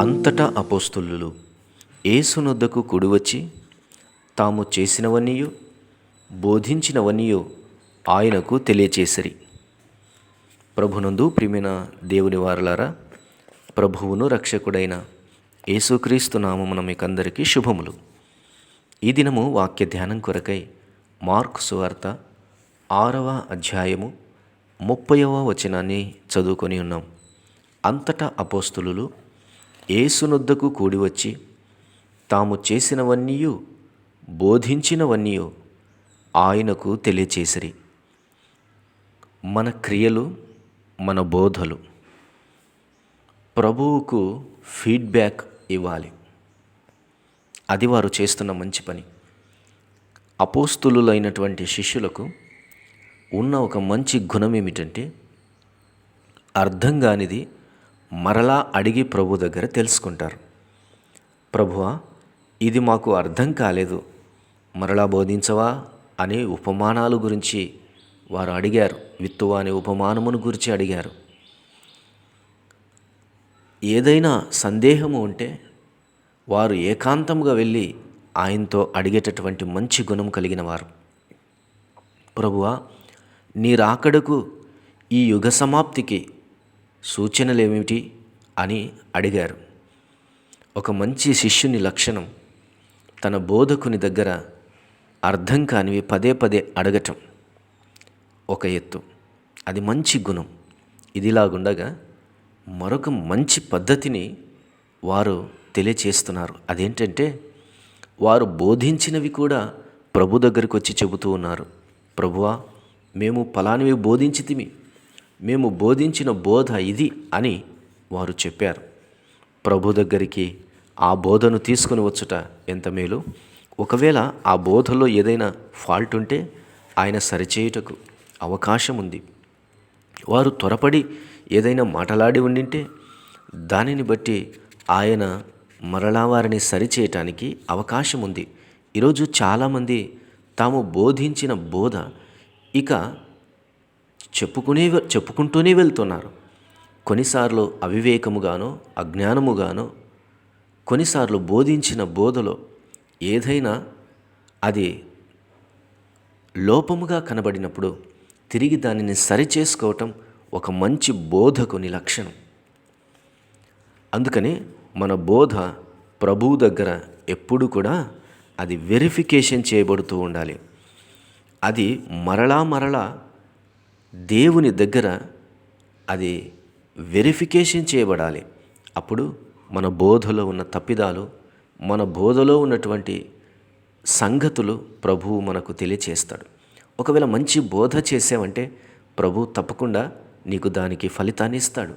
అంతటా అపోస్తులు ఏసునొద్దకు కుడివచ్చి తాము చేసినవన్నీయు బోధించినవన్నీయు ఆయనకు తెలియచేసరి. ప్రభునందు ప్రిమిన దేవుని వారలారా ప్రభువును రక్షకుడైన యేసుక్రీస్తు నామమున మీకందరికీ శుభములు. ఈ దినము వాక్య ధ్యానం కొరకై మార్క్ సువార్త ఆరవ అధ్యాయము ముప్పైవ వచనాన్ని చదువుకొని ఉన్నాం. అంతటా అపోస్తులు ఏసునొద్దకు కూడివచ్చి తాము చేసినవన్నీయు బోధించినవన్నీయు ఆయనకు తెలియచేసిరి. మన క్రియలు మన బోధలు ప్రభువుకు ఫీడ్బ్యాక్ ఇవ్వాలి. అది వారు చేస్తున్న మంచి పని. అపోస్తులులైనటువంటి శిష్యులకు ఉన్న ఒక మంచి గుణం ఏమిటంటే అర్థం కానిది మరలా అడిగి ప్రభు దగ్గర తెలుసుకుంటారు. ప్రభువా ఇది మాకు అర్థం కాలేదు. మరలా బోధించవా? అనే ఉపమానాల గురించి వారు అడిగారు. విత్తువా అనే ఉపమానమును గురించి అడిగారు. ఏదైనా సందేహము ఉంటే వారు ఏకాంతముగా వెళ్ళి ఆయనతో అడిగేటటువంటి మంచి గుణం కలిగిన వారు. ప్రభువా నీ రాకడకు ఈ యుగ సమాప్తికి సూచనలేమిటి అని అడిగారు. ఒక మంచి శిష్యుని లక్షణం తన బోధకుని దగ్గర అర్థం కానివి పదే పదే అడగటం. ఒక ఎత్తు. అది మంచి గుణం. ఇదిలాగుండగా మరొక మంచి పద్ధతిని వారు తెలియచేస్తున్నారు. అదేంటంటే వారు బోధించినవి కూడా ప్రభు దగ్గరికి వచ్చి చెబుతూ ఉన్నారు. ప్రభువా మేము ఫలానివి బోధించితిమి. మేము బోధించిన బోధ ఇది అని వారు చెప్పారు. ప్రభు దగ్గరికి ఆ బోధను తీసుకుని వచ్చుట ఎంత మేలు? ఒకవేళ ఆ బోధలో ఏదైనా ఫాల్ట్ ఉంటే ఆయన సరిచేయుటకు అవకాశం ఉంది. వారు త్వరపడి ఏదైనా మాటలాడి ఉండింటే దానిని బట్టి ఆయన మరలా వారిని సరిచేయటానికి అవకాశం ఉంది. ఈరోజు చాలామంది తాము బోధించిన బోధ ఇక చెప్పుకునే చెప్పుకుంటూనే వెళ్తున్నారు. కొన్నిసార్లు అవివేకముగానో అజ్ఞానముగానో కొన్నిసార్లు బోధించిన బోధలో ఏదైనా అది లోపముగా కనబడినప్పుడు తిరిగి దానిని సరిచేసుకోవటం ఒక మంచి బోధకుని లక్షణం. అందుకని మన బోధ ప్రభువు దగ్గర ఎప్పుడు కూడా అది వెరిఫికేషన్ చేయబడుతూ ఉండాలి. అది మరలా మరలా దేవుని దగ్గర అది వెరిఫికేషన్ చేయబడాలి. అప్పుడు మన బోధలో ఉన్న తప్పిదాలు మన బోధలో ఉన్నటువంటి సంగతులు ప్రభువు మనకు తెలియచేస్తాడు. ఒకవేళ మంచి బోధ చేసావంటే ప్రభు తప్పకుండా నీకు దానికి ఫలితాన్ని ఇస్తాడు.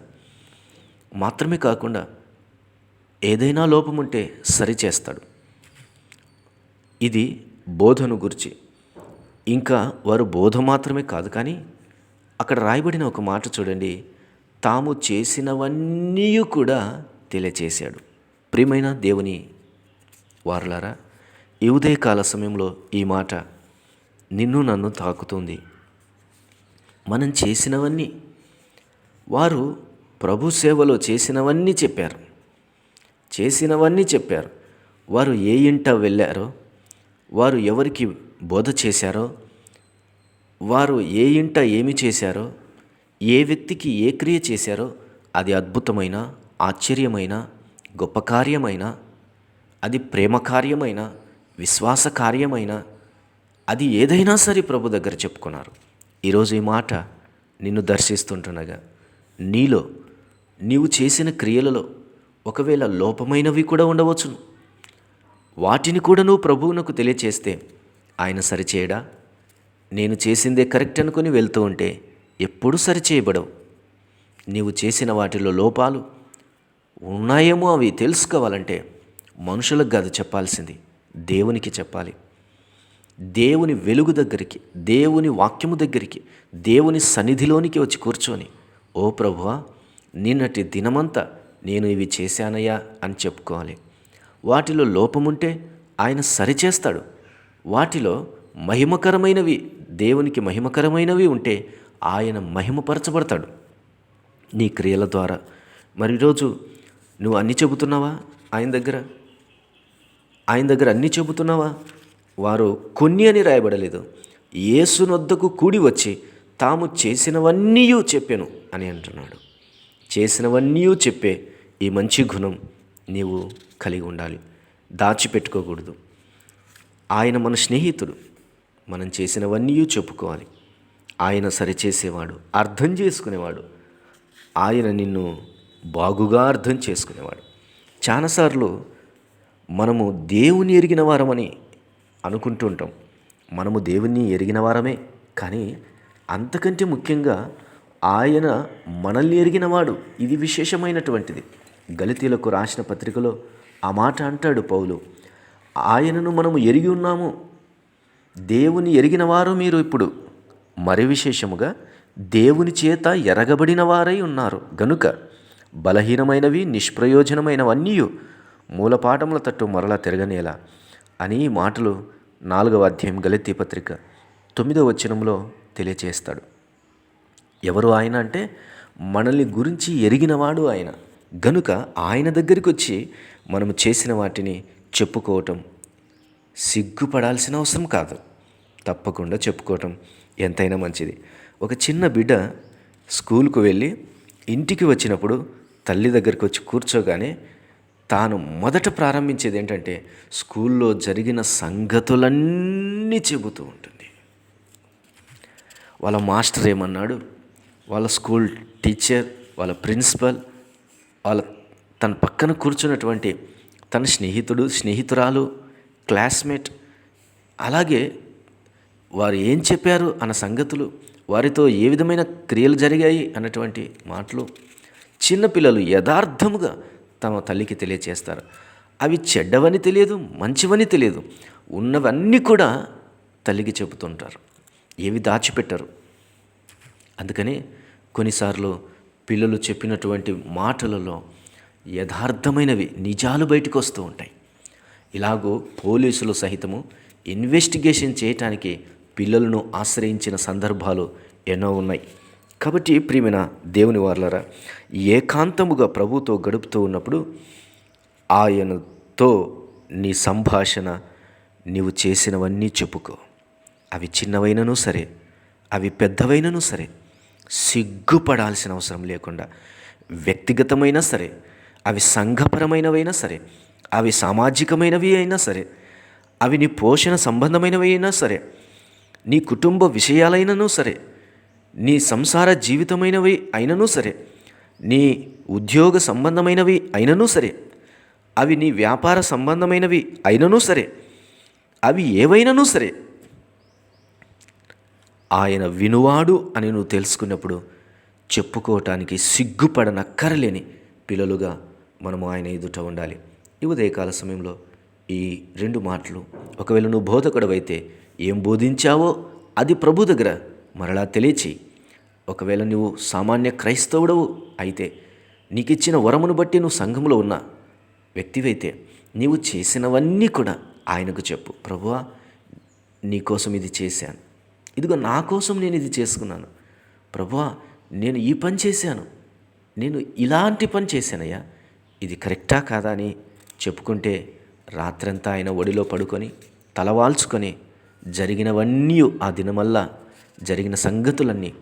మాత్రమే కాకుండా ఏదైనా లోపం ఉంటే సరిచేస్తాడు. ఇది బోధను గురించి. ఇంకా వారు బోధ మాత్రమే కాదు కానీ అక్కడ రాయబడిన ఒక మాట చూడండి. తాము చేసినవన్నీ కూడా తెలియచేశాడు. ప్రియమైన దేవుని వారులారా ఈ ఉదయకాల సమయంలో ఈ మాట నిన్ను నన్ను తాకుతుంది. మనం చేసినవన్నీ వారు ప్రభు సేవలో చేసినవన్నీ చెప్పారు. చేసినవన్నీ చెప్పారు. వారు ఏ ఇంట వెళ్ళారో వారు ఎవరికి బోధ చేశారో వారు ఏ ఇంట ఏమి చేశారో ఏ వ్యక్తికి ఏ క్రియ చేశారో అది అద్భుతమైన ఆశ్చర్యమైన గొప్ప కార్యమైన అది ప్రేమ కార్యమైన విశ్వాస కార్యమైన అది ఏదైనా సరే ప్రభు దగ్గర చెప్పుకున్నారు. ఈరోజు ఈ మాట నిన్ను దర్శిస్తుంటుండగా నీలో నీవు చేసిన క్రియలలో ఒకవేళ లోపమైనవి కూడా ఉండవచ్చును. వాటిని కూడా నువ్వు ప్రభువునకు తెలియచేస్తే ఆయన సరిచేయడా? నేను చేసిందే కరెక్ట్ అనుకుని వెళ్తూ ఉంటే ఎప్పుడు సరిచేయబడవు. నీవు చేసిన వాటిలో లోపాలు ఉన్నాయేమో అవి తెలుసుకోవాలంటే మనుషులకు కాదు చెప్పాల్సింది దేవునికి చెప్పాలి. దేవుని వెలుగు దగ్గరికి దేవుని వాక్యము దగ్గరికి దేవుని సన్నిధిలోనికి వచ్చి కూర్చొని ఓ ప్రభువా నిన్నటి దినమంతా నేను ఇవి చేశానయ్యా అని చెప్పుకోవాలి. వాటిలో లోపముంటే ఆయన సరిచేస్తాడు. వాటిలో మహిమకరమైనవి దేవునికి మహిమకరమైనవి ఉంటే ఆయన మహిమపరచబడతాడు. నీ క్రియల ద్వారా. మరి ఈరోజు నువ్వు అన్నీ చెబుతున్నావా ఆయన దగ్గర? ఆయన దగ్గర అన్నీ చెబుతున్నావా? వారు కొన్ని అని రాయబడలేదు. ఏసునొద్దకు కూడి వచ్చి తాము చేసినవన్నీ చెప్పాను అని అంటున్నాడు. చేసినవన్నీ చెప్పే ఈ మంచి గుణం నీవు కలిగి ఉండాలి. దాచిపెట్టుకోకూడదు. ఆయన మన స్నేహితుడు. మనం చేసినవన్నీ చెప్పుకోవాలి. ఆయన సరిచేసేవాడు అర్థం చేసుకునేవాడు. ఆయన నిన్ను బాగుగా అర్థం చేసుకునేవాడు. చాలాసార్లు మనము దేవుని ఎరిగిన వారమని అనుకుంటూ ఉంటాం. మనము దేవుణ్ణి ఎరిగిన వారమే. కానీ అంతకంటే ముఖ్యంగా ఆయన మనల్ని ఎరిగినవాడు ఇది విశేషమైనటువంటిది. గలితీలకు రాసిన పత్రికలో ఆ మాట అంటాడు పౌలు. ఆయనను మనము ఎరిగి ఉన్నాము. దేవుని ఎరిగినవారు మీరు ఇప్పుడు. మరి విశేషముగా దేవుని చేత ఎరగబడిన వారై ఉన్నారు. గనుక బలహీనమైనవి నిష్ప్రయోజనమైనవన్నీ మూలపాఠముల తట్టు మరలా తిరగనేలా అని ఈ మాటలు నాలుగవ అధ్యాయం గలెత్తి పత్రిక తొమ్మిదవ వచనంలో తెలియచేస్తాడు. ఎవరు ఆయన అంటే మనల్ని గురించి ఎరిగినవాడు ఆయన. గనుక ఆయన దగ్గరికి వచ్చి మనము చేసిన వాటిని చెప్పుకోవటం సిగ్గుపడాల్సిన అవసరం కాదు. తప్పకుండా చెప్పుకోవటం ఎంతైనా మంచిది. ఒక చిన్న బిడ్డ స్కూల్కు వెళ్ళి ఇంటికి వచ్చినప్పుడు తల్లి దగ్గరికి వచ్చి కూర్చోగానే తాను మొదట ప్రారంభించేది ఏంటంటే స్కూల్లో జరిగిన సంగతులన్నీ చెబుతూ ఉంటుంది. వాళ్ళ మాస్టర్ ఏమన్నాడు? వాళ్ళ స్కూల్ టీచర్ వాళ్ళ ప్రిన్సిపల్ వాళ్ళ తన పక్కన కూర్చున్నటువంటి తన స్నేహితుడు స్నేహితురాలు క్లాస్మేట్. అలాగే వారు ఏం చెప్పారు అన్న సంగతులు వారితో ఏ విధమైన క్రియలు జరిగాయి అన్నటువంటి మాటలు చిన్నపిల్లలు యథార్థముగా తమ తల్లికి తెలియచేస్తారు. అవి చెడ్డవని తెలియదు మంచివని తెలియదు. ఉన్నవన్నీ కూడా తల్లికి చెబుతుంటారు. ఏవి దాచిపెట్టరు. అందుకని కొన్నిసార్లు పిల్లలు చెప్పినటువంటి మాటలలో యథార్థమైనవి నిజాలు బయటకు వస్తూ ఉంటాయి. ఇలాగూ పోలీసులు సహితము ఇన్వెస్టిగేషన్ చేయటానికి పిల్లలను ఆశ్రయించిన సందర్భాలు ఎన్నో ఉన్నాయి. కాబట్టి ప్రియమైన దేవుని వార్లరా ఏకాంతముగా ప్రభుతో గడుపుతూ ఉన్నప్పుడు ఆయనతో నీ సంభాషణ నీవు చేసినవన్నీ చెప్పుకో. అవి చిన్నవైనను సరే అవి పెద్దవైనను సరే సిగ్గుపడాల్సిన అవసరం లేకుండా వ్యక్తిగతమైనా సరే అవి సంఘపరమైనవైనా సరే అవి సామాజికమైనవి అయినా సరే అవి నీ పోషణ సంబంధమైనవి అయినా సరే నీ కుటుంబ విషయాలైనను సరే నీ సంసార జీవితమైనవి అయినను సరే నీ ఉద్యోగ సంబంధమైనవి అయినను సరే అవి నీ వ్యాపార సంబంధమైనవి అయినను సరే అవి ఏవైనను సరే ఆయన వినువాడు అని నువ్వు తెలుసుకున్నప్పుడు చెప్పుకోవటానికి సిగ్గుపడనక్కరలేని పిల్లలుగా మనము ఆయన ఎదుట ఉండాలి. ఈ ఉదయకాల సమయంలో ఈ రెండు మాటలు ఒకవేళ నువ్వు బోధకుడవైతే ఏం బోధించావో అది ప్రభు దగ్గర మరలా తెలియచి ఒకవేళ నువ్వు సామాన్య క్రైస్తవుడవు అయితే నీకు ఇచ్చిన వరమును బట్టి నువ్వు సంఘంలో ఉన్న వ్యక్తివైతే నీవు చేసినవన్నీ కూడా ఆయనకు చెప్పు. ప్రభువా నీకోసం ఇది చేశాను. ఇదిగో నా కోసం నేను ఇది చేసుకున్నాను. ప్రభువా నేను ఈ పని చేశాను. నేను ఇలాంటి పని చేశానయ్యా. ఇది కరెక్టా కాదా అని చెప్పుకుంటే రాత్రంతా ఆయన ఒడిలో పడుకొని తలవాల్చుకొని జరిగినవన్నీ ఆ దినమల్లా జరిగిన సంగతులన్నీ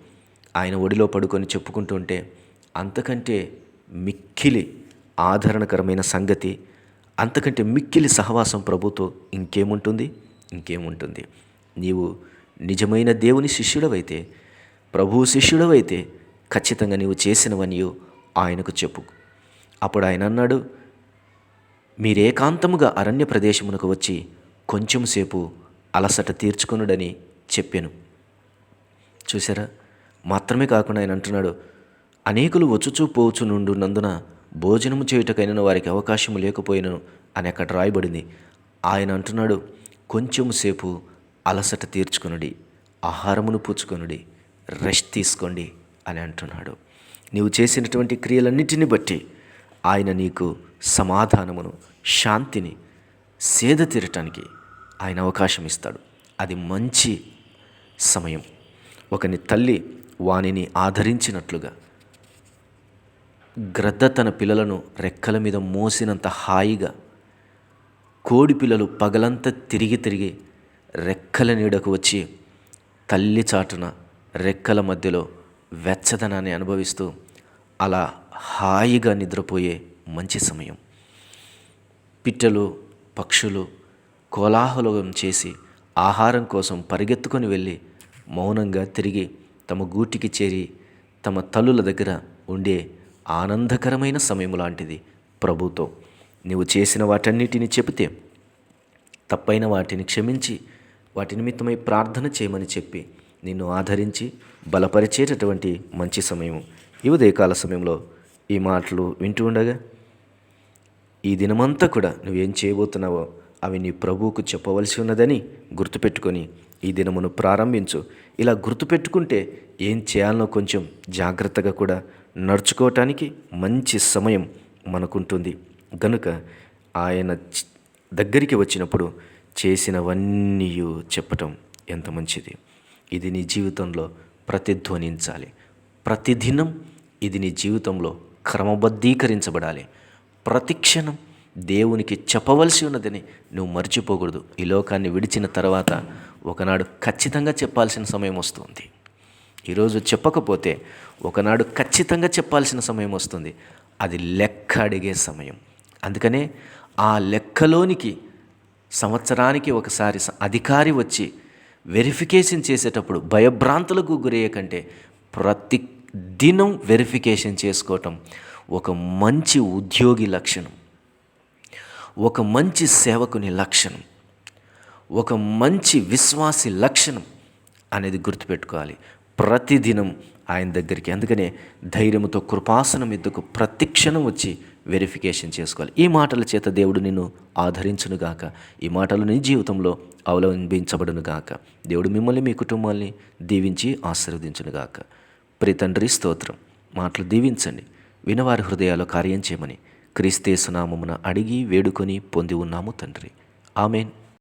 ఆయన ఒడిలో పడుకొని చెప్పుకుంటుంటే అంతకంటే మిక్కిలి ఆదరణకరమైన సంగతి అంతకంటే మిక్కిలి సహవాసం ప్రభుతో ఇంకేముంటుంది? ఇంకేముంటుంది? నీవు నిజమైన దేవుని శిష్యుడవైతే ప్రభువు శిష్యుడవైతే ఖచ్చితంగా నీవు చేసినవని ఆయనకు చెప్పు. అప్పుడు ఆయన అన్నాడు మీరేకాంతముగా అరణ్య ప్రదేశమునకు వచ్చి కొంచెంసేపు అలసట తీర్చుకొనుడని చెప్పాను. చూసారా మాత్రమే కాకుండా ఆయన అంటున్నాడు అనేకులు వచ్చుచూ పోవచ్చు నుండున్నందున భోజనము చేయుటకైన వారికి అవకాశం లేకపోయినను అని అక్కడ రాయబడింది. ఆయన అంటున్నాడు కొంచెం సేపు అలసట తీర్చుకునుడి ఆహారమును పుచ్చుకొనుడి రెస్ట్ తీసుకోండి అని అంటున్నాడు. నీవు చేసినటువంటి క్రియలన్నిటిని బట్టి ఆయన నీకు సమాధానమును శాంతిని సేద తీరటానికి ఆయన అవకాశం ఇస్తాడు. అది మంచి సమయం. ఒకని తల్లి వానిని ఆదరించినట్లుగా గ్రద్ద తన పిల్లలను రెక్కల మీద మోసినంత హాయిగా కోడి పిల్లలు పగలంతా తిరిగి తిరిగి రెక్కల నీడకు వచ్చి తల్లి చాటున రెక్కల మధ్యలో వెచ్చదనాన్ని అనుభవిస్తూ అలా హాయిగా నిద్రపోయే మంచి సమయం. పిట్టలు పక్షులు కోలాహలం చేసి ఆహారం కోసం పరిగెత్తుకొని వెళ్ళి మౌనంగా తిరిగి తమ గూటికి చేరి తమ తల్లుల దగ్గర ఉండే ఆనందకరమైన సమయం లాంటిది ప్రభుతో. నీవు చేసిన వాటన్నిటిని చెబితే తప్పైన వాటిని క్షమించి వాటి నిమిత్తమై ప్రార్థన చేయమని చెప్పి నిన్ను ఆదరించి బలపరిచేటటువంటి మంచి సమయం ఈ ఉదయకాల సమయంలో ఈ మాటలు వింటూ ఉండగా ఈ దినమంతా కూడా నువ్వేం చేయబోతున్నావో అవి నీ ప్రభువుకు చెప్పవలసి ఉన్నదని గుర్తుపెట్టుకొని ఈ దినమును ప్రారంభించు. ఇలా గుర్తుపెట్టుకుంటే ఏం చేయాలనో కొంచెం జాగ్రత్తగా కూడా నడుచుకోవటానికి మంచి సమయం మనకుంటుంది. గనుక ఆయన దగ్గరికి వచ్చినప్పుడు చేసినవన్నీ చెప్పటం ఎంత మంచిది. ఇది నీ జీవితంలో ప్రతిధ్వనించాలి. ప్రతిదినం ఇది నీ జీవితంలో క్రమబద్ధీకరించబడాలి. ప్రతిక్షణం దేవునికి చెప్పవలసి ఉన్నదని నువ్వు మర్చిపోకూడదు. ఈ లోకాన్ని విడిచిన తర్వాత ఒకనాడు ఖచ్చితంగా చెప్పాల్సిన సమయం వస్తుంది. ఈరోజు చెప్పకపోతే ఒకనాడు ఖచ్చితంగా చెప్పాల్సిన సమయం వస్తుంది. అది లెక్క అడిగే సమయం. అందుకనే ఆ లెక్కలోనికి సంవత్సరానికి ఒకసారి అధికారి వచ్చి వెరిఫికేషన్ చేసేటప్పుడు భయభ్రాంతులకు గురయ్యే కంటే ప్రతి దినం వెరిఫికేషన్ చేసుకోవటం ఒక మంచి ఉద్యోగి లక్షణం ఒక మంచి సేవకుని లక్షణం ఒక మంచి విశ్వాసి లక్షణం అనేది గుర్తుపెట్టుకోవాలి. ప్రతిదినం ఆయన దగ్గరికి అందుకనే ధైర్యంతో కృపాసనం ఎద్దుకు ప్రతిక్షణం వచ్చి వెరిఫికేషన్ చేసుకోవాలి. ఈ మాటల చేత దేవుడు నిన్ను ఆదరించునుగాక ఈ మాటలు నీ జీవితంలో అవలంబించబడునుగాక. దేవుడు మిమ్మల్ని మీ కుటుంబాల్ని దీవించి ఆశీర్వదించునుగాక. ప్రి తండ్రి స్తోత్రం. మాటలు దీవించండి. వినవారి హృదయాలు కార్యం చేయమని క్రీస్తేసునామమున అడిగి వేడుకొని పొంది ఉన్నాము తండ్రి. ఆమెన్.